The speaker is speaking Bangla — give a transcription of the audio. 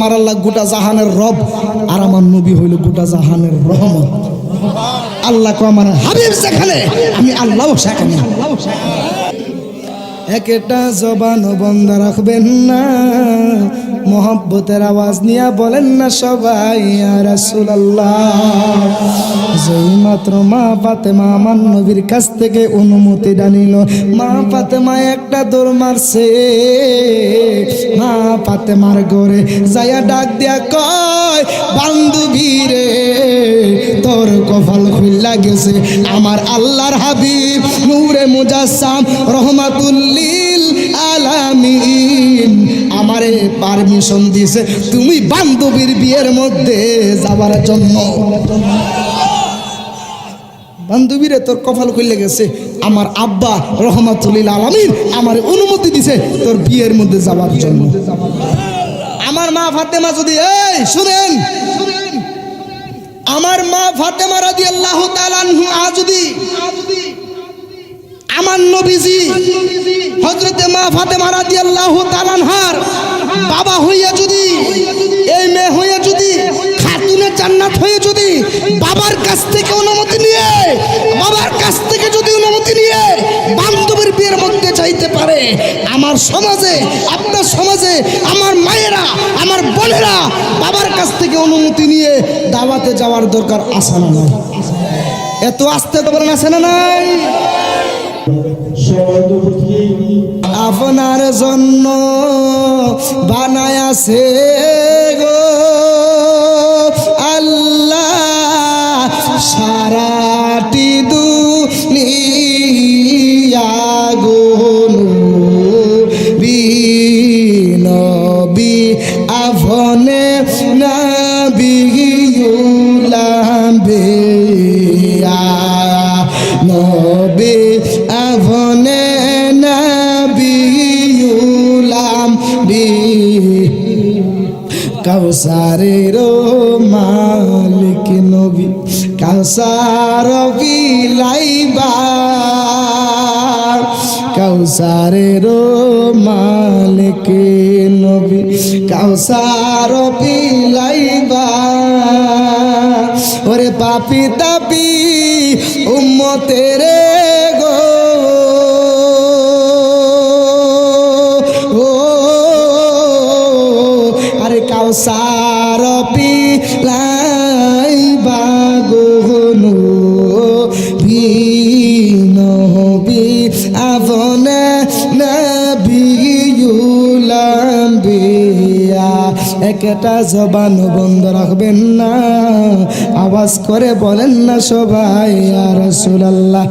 আমার আল্লাহ গোটা জাহানের রব, আর আমার নবী হইল গোটা জাহানের রহমত। আল্লাহ কো হাবিব সেখানে আমি আল্লাহ সেখানে। একটা জবান বন্ধ রাখবেন না। মোহব্বতের আওয়াজ নিয়ে বলেন না সবাই রাসূলুল্লাহ। যেই মাত্র মা ফাতেমা আমার নবীর কাছ থেকে অনুমতি ডানিল মা পাতে মা একটা দৌড় মারছে। মা ফাতেমার ঘরে যাইয়া ডাক দিয়া কয়, বান্ধবী রে তোর কপাল খুল্লা গেছে। আমার আল্লাহর হাবিব নূরে মুজাসসাম রহমাতুল্লিল আলামিন আমারে পারমিশন দিছে, তুমি বান্ধবীর বিয়ের মধ্যে যাবার জন্য। বান্ধবীরে তোর কপাল খুলে গেছে, আমার আব্বা রহমাতুল্লিল আলামিন আমার অনুমতি দিছে তোর বিয়ের মধ্যে যাবার জন্য। আমার মা ফাতেমা যদি, এই, শুনেন আমার মা ফাতেমা রাদিয়াল্লাহু তাআলা আনহা যদি আমার নবীজি হযরতে মা ফাতেমা রাদিয়াল্লাহু তাআলা আনহার বাবা হইয়া যদি, এই মেয়ে হইয়া যদি, খাতুনে জান্নাত হয়ে যদি বাবার কাছ থেকে অনুমতি নিয়ে, বাবার কাছ থেকে যদি অনুমতি নিয়ে বান্ধবীর বিয়ের মধ্যে চাইতে পারে, আমার সমাজে, আপনার সমাজে, আমার বাবার কাছ থেকে অনুমতি নিয়ে দাওয়াতে যাওয়ার দরকার আসে না নাই? এত আসতে তো বলেন আসে না নাই? আপনার জন্য বানায় আছে গো সারাটি গো বিনবি আফনে নাবিউলাম্বে নবী আফনে নাবিউলাম বি কাউসারের মালিক নবী কাউসার বিলাইবা কাউসারের মালিক নবী কাউসার বিলাইবা। ওরে পাপি তাপি উম্মতের গো। ও আরে কাউসার পিলাই একটা জবান বন্ধ রাখবেন না। আওয়াজ করে বলেন না সবাই আর রাসূলুল্লাহ।